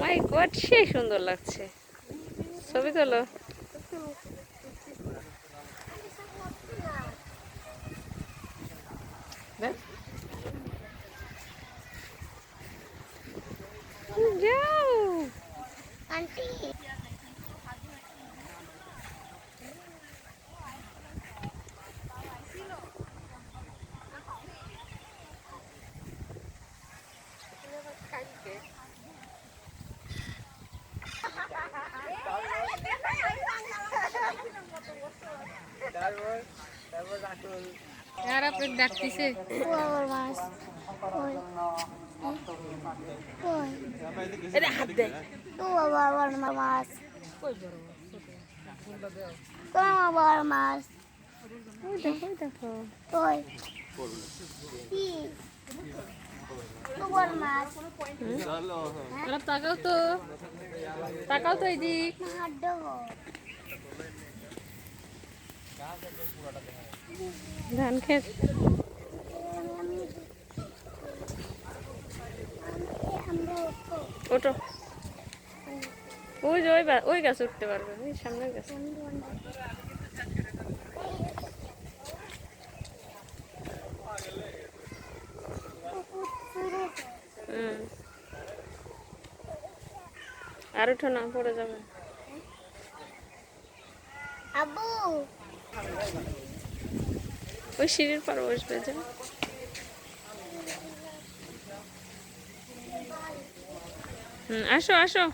মাই god সেই সুন্দর লাগছে। ছবি তোলো। যাও। আন্টি আর আপনি ডাকতেছে? মাছ হাত দে। মাছ কই মাছ ওই দেখো ওই দেখো আর তাকাও তো। তাকাও তো এদিক। ধান খেত। ওটো ওই যে ওই ওই গাছ উঠতে পারবে, ওই সামনের গাছ। আর উঠো না, পড়ে যাবে। আবু। ওই সিঁড়ির পর বসবে যে। হুম আসো আসো।